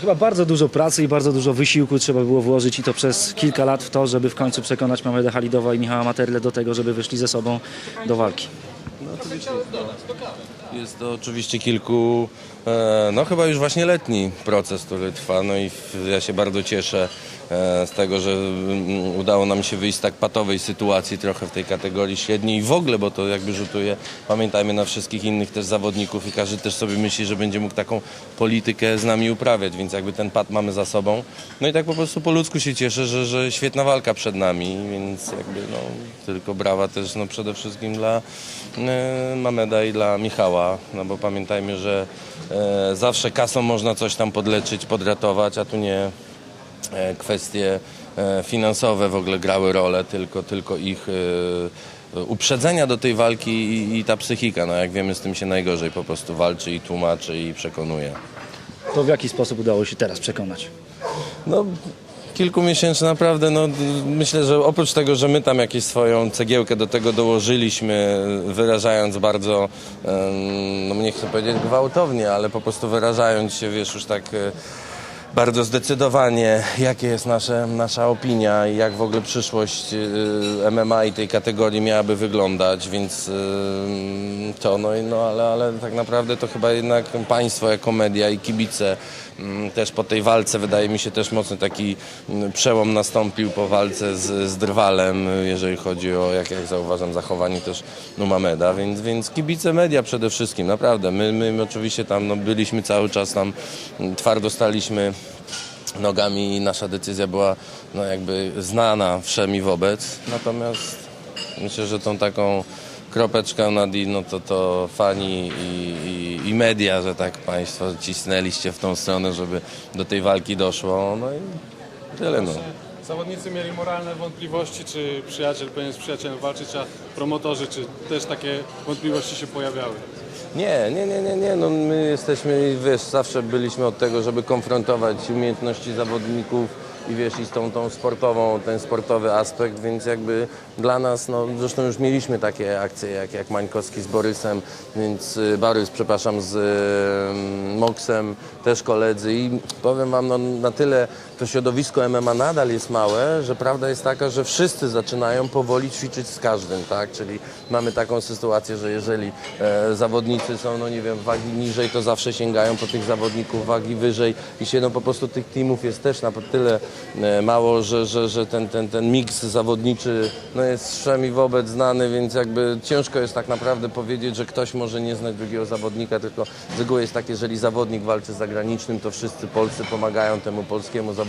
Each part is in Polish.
Chyba bardzo dużo pracy i bardzo dużo wysiłku trzeba było włożyć i to przez kilka lat w to, żeby w końcu przekonać Mameda Halidowa i Michała Materle do tego, żeby wyszli ze sobą do walki. Jest to oczywiście kilku, e, no chyba już właśnie letni proces, który trwa. No i ja się bardzo cieszę z tego, że mm, udało nam się wyjść z tak patowej sytuacji trochę w tej kategorii średniej i w ogóle, bo to jakby rzutuje, pamiętajmy na wszystkich innych też zawodników i każdy też sobie myśli, że będzie mógł taką politykę z nami uprawiać, więc jakby ten pad mamy za sobą. No i tak po prostu po ludzku się cieszę, że, że świetna walka przed nami, więc jakby no tylko brawa też no przede wszystkim dla e, Mameda i dla Michała, no bo pamiętajmy, że e, zawsze kasą można coś tam podleczyć, podratować, a tu nie e, kwestie e, finansowe w ogóle grały rolę, tylko, tylko ich e, uprzedzenia do tej walki i, i ta psychika. No jak wiemy, z tym się najgorzej po prostu walczy i tłumaczy i przekonuje. To w jaki sposób udało się teraz przekonać? No, kilku miesięcy naprawdę, no, myślę, że oprócz tego, że my tam jakieś swoją cegiełkę do tego dołożyliśmy, wyrażając bardzo, no nie chcę powiedzieć gwałtownie, ale po prostu wyrażając się, wiesz, już tak e, bardzo zdecydowanie, jakie jest nasze, nasza opinia i jak w ogóle przyszłość e, MMA i tej kategorii miałaby wyglądać, więc e, to, no, no ale, ale tak naprawdę to chyba jednak państwo jako media i kibice mm, też po tej walce wydaje mi się też mocno taki mm, przełom nastąpił po walce z, z Drwalem, jeżeli chodzi o, jak, jak zauważam, zachowanie też Numameda, więc, więc kibice media przede wszystkim, naprawdę. My, my oczywiście tam no, byliśmy cały czas tam, mm, twardo staliśmy nogami nasza decyzja była no, jakby znana wszemi wobec, natomiast myślę, że tą taką kropeczkę nad i, no to, to fani i, i, i media, że tak Państwo cisnęliście w tą stronę, żeby do tej walki doszło, no i tyle no. Zawodnicy mieli moralne wątpliwości, czy przyjaciel powinien z przyjacielem walczyć, a promotorzy, czy też takie wątpliwości się pojawiały. Nie, nie, nie, nie, nie. No my jesteśmy, wiesz, zawsze byliśmy od tego, żeby konfrontować umiejętności zawodników i wiesz, i z tą, tą sportową, ten sportowy aspekt, więc jakby dla nas, no zresztą już mieliśmy takie akcje jak, jak Mańkowski z Borysem, więc y, Borys, przepraszam, z y, Moksem, też koledzy i powiem wam, no na tyle to środowisko MMA nadal jest małe, że prawda jest taka, że wszyscy zaczynają powoli ćwiczyć z każdym, tak? Czyli mamy taką sytuację, że jeżeli e, zawodnicy są, no nie wiem, wagi niżej, to zawsze sięgają po tych zawodników wagi wyżej i się no po prostu tych teamów jest też na tyle e, mało, że, że, że ten, ten, ten miks zawodniczy no jest wszemi wobec znany, więc jakby ciężko jest tak naprawdę powiedzieć, że ktoś może nie znać drugiego zawodnika, tylko z reguły jest tak, jeżeli zawodnik walczy z zagranicznym, to wszyscy Polscy pomagają temu polskiemu zawodnikowi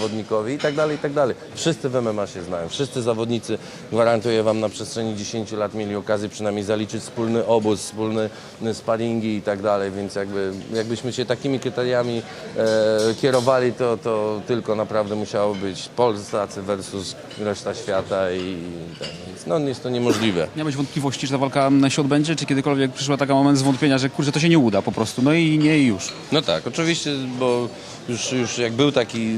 i tak dalej, i tak dalej. Wszyscy w MMA się znają, wszyscy zawodnicy, gwarantuję wam, na przestrzeni 10 lat mieli okazję przynajmniej zaliczyć wspólny obóz, wspólne e, sparingi i tak dalej, więc jakby, jakbyśmy się takimi kryteriami e, kierowali, to, to tylko naprawdę musiało być Polscy versus reszta świata i, i tak, więc no jest to niemożliwe. Miałeś wątpliwości, że ta walka się odbędzie, czy kiedykolwiek przyszła taka moment zwątpienia, że kurczę, to się nie uda po prostu, no i nie i już. No tak, oczywiście, bo już, już jak był taki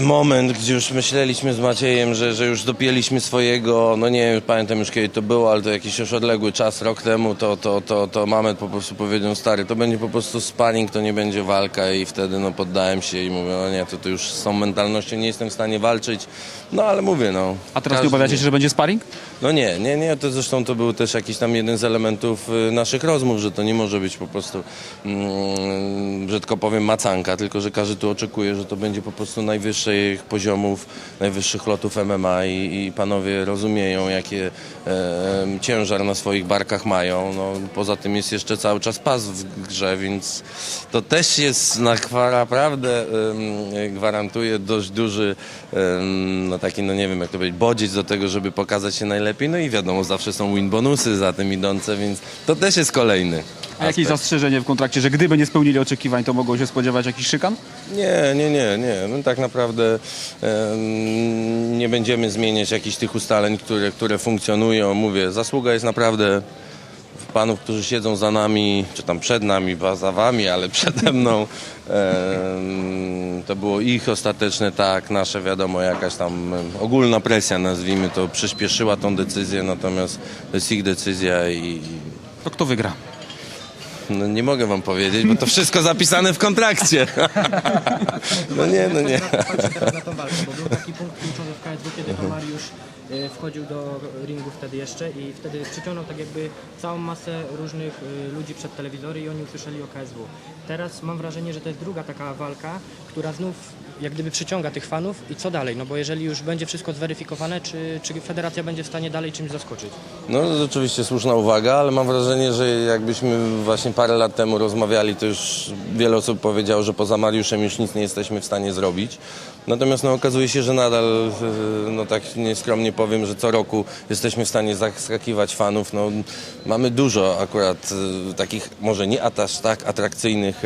moment, gdzie już myśleliśmy z Maciejem, że, że już dopięliśmy swojego, no nie wiem, pamiętam już kiedy to było, ale to jakiś już odległy czas, rok temu, to, to, to, to Mamet po prostu powiedział, stary, to będzie po prostu sparring, to nie będzie walka i wtedy no poddałem się i mówię, no nie, to, to już z tą mentalnością nie jestem w stanie walczyć, no ale mówię, no. A teraz nie każdy- obawiacie się, że będzie sparring? no nie, nie, nie, to zresztą to był też jakiś tam jeden z elementów y, naszych rozmów, że to nie może być po prostu, mm, brzydko powiem, macanka, tylko że każdy tu oczekuje, że to będzie po prostu najwyższych poziomów, najwyższych lotów MMA i, i panowie rozumieją, jakie e, ciężar na swoich barkach mają. No, poza tym jest jeszcze cały czas pas w grze, więc to też jest na naprawdę em, gwarantuje dość duży em, no taki, no nie wiem jak to powiedzieć, bodziec do tego, żeby pokazać się najlepiej. No i wiadomo, zawsze są win bonusy za tym idące, więc to też jest kolejny. A jakieś zastrzeżenie w kontrakcie, że gdyby nie spełnili oczekiwań, to mogą się spodziewać jakichś szykan? Nie, nie, nie, nie. My tak naprawdę em, nie będziemy zmieniać jakichś tych ustaleń, które, które funkcjonują. Mówię, zasługa jest naprawdę panów, którzy siedzą za nami, czy tam przed nami, za wami, ale przede mną. To było ich ostateczne tak, nasze wiadomo, jakaś tam ogólna presja, nazwijmy to, przyspieszyła tą decyzję, natomiast to jest ich decyzja i, To kto wygra? No nie mogę wam powiedzieć, bo to wszystko zapisane w kontrakcie. No nie, no nie. Patrzę teraz na tą walkę, bo był taki punkt kluczowy w KSW, kiedy to Mariusz y, wchodził do ringu wtedy jeszcze i wtedy przyciągnął tak jakby całą masę różnych y, ludzi przed telewizory i oni usłyszeli o KSW. Teraz mam wrażenie, że to jest druga taka walka, która znów jak gdyby przyciąga tych fanów i co dalej? No bo jeżeli już będzie wszystko zweryfikowane, czy, czy federacja będzie w stanie dalej czymś zaskoczyć? No rzeczywiście słuszna uwaga, ale mam wrażenie, że jakbyśmy właśnie parę lat temu rozmawiali, to już wiele osób powiedziało, że poza Mariuszem już nic nie jesteśmy w stanie zrobić. Natomiast no, okazuje się, że nadal, e, no tak nieskromnie powiem, że co roku jesteśmy w stanie zaskakiwać fanów. No, mamy dużo akurat e, takich może nie aż tak atrakcyjnych,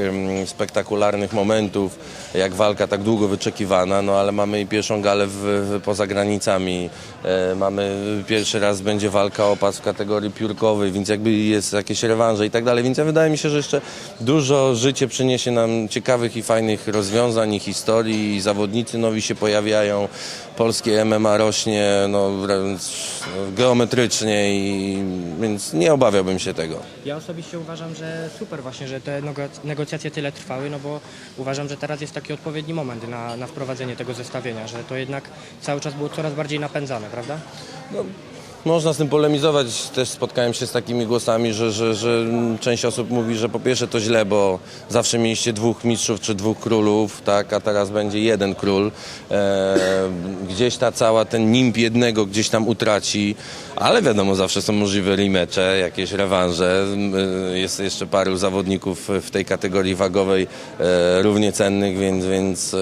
spektakularnych momentów, jak walka tak długo wyczekiwana, no ale mamy i pierwszą galę w, w, poza granicami, e, mamy pierwszy raz będzie walka o pas w kategorii piórkowej, więc jakby jest jakieś rewanże i tak dalej, więc ja wydaje mi się, że jeszcze dużo życie przyniesie nam ciekawych i fajnych rozwiązań i historii. I zawodnicy nowi się pojawiają, polskie MMA rośnie no, geometrycznie i więc nie obawiałbym się tego. Ja osobiście uważam, że super właśnie, że te nego- negocjacje tyle trwały, no bo uważam, że teraz jest taki odpowiedni moment na, na wprowadzenie tego zestawienia, że to jednak cały czas było coraz bardziej napędzane, prawda? Można z tym polemizować. Też spotkałem się z takimi głosami, że, że, że część osób mówi, że po pierwsze to źle, bo zawsze mieliście dwóch mistrzów czy dwóch królów, tak, a teraz będzie jeden król. E, gdzieś ta cała ten nimb jednego gdzieś tam utraci, ale wiadomo, zawsze są możliwe remecze, jakieś rewanże. E, Jest jeszcze paru zawodników w tej kategorii wagowej e, równie cennych, więc, więc e,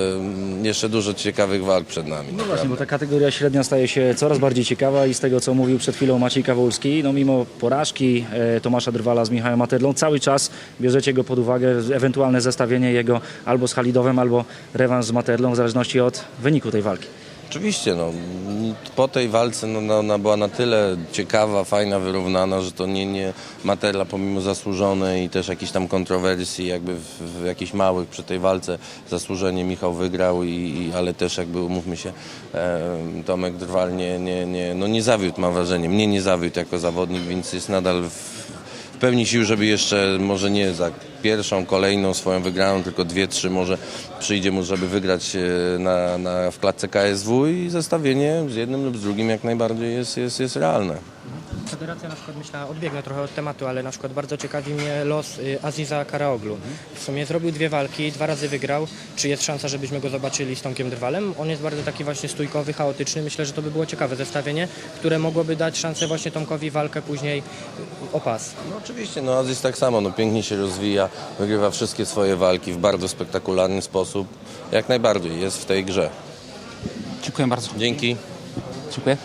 jeszcze dużo ciekawych walk przed nami. No właśnie, bo ta kategoria średnia staje się coraz bardziej ciekawa i z tego, co mówił przed chwilą Maciej Kawulski, no mimo porażki e, Tomasza Drwala z Michałem Materlą, cały czas bierzecie go pod uwagę, ewentualne zestawienie jego albo z Halidowem, albo rewanż z Materlą, w zależności od wyniku tej walki. Oczywiście, no, po tej walce no, no, ona była na tyle ciekawa, fajna, wyrównana, że to nie, nie Materla pomimo zasłużonej i też jakichś tam kontrowersji jakby w, w jakichś małych przy tej walce zasłużenie Michał wygrał, i, i, ale też jakby umówmy się, e, Tomek Drwal nie, nie, nie, no, nie zawiódł mam wrażenie, mnie nie zawiódł jako zawodnik, więc jest nadal w, w pełni sił, żeby jeszcze może nie za pierwszą, kolejną swoją wygraną, tylko dwie, trzy może przyjdzie mu, żeby wygrać e, na, na, w klatce KSW i zestawienie z jednym lub z drugim jak najbardziej jest, jest, jest realne. Federacja na przykład, myślę, odbiegnę trochę od tematu, ale na przykład bardzo ciekawi mnie los y, Aziza Karaoglu. W sumie zrobił dwie walki, dwa razy wygrał. Czy jest szansa, żebyśmy go zobaczyli z Tomkiem Drwalem? On jest bardzo taki właśnie stójkowy, chaotyczny. Myślę, że to by było ciekawe zestawienie, które mogłoby dać szansę właśnie Tomkowi walkę później y, o pas. No oczywiście, no Aziz tak samo, no pięknie się rozwija, wygrywa wszystkie swoje walki w bardzo spektakularny sposób. Jak najbardziej jest w tej grze. Dziękuję bardzo. Dzięki. Dziękuję.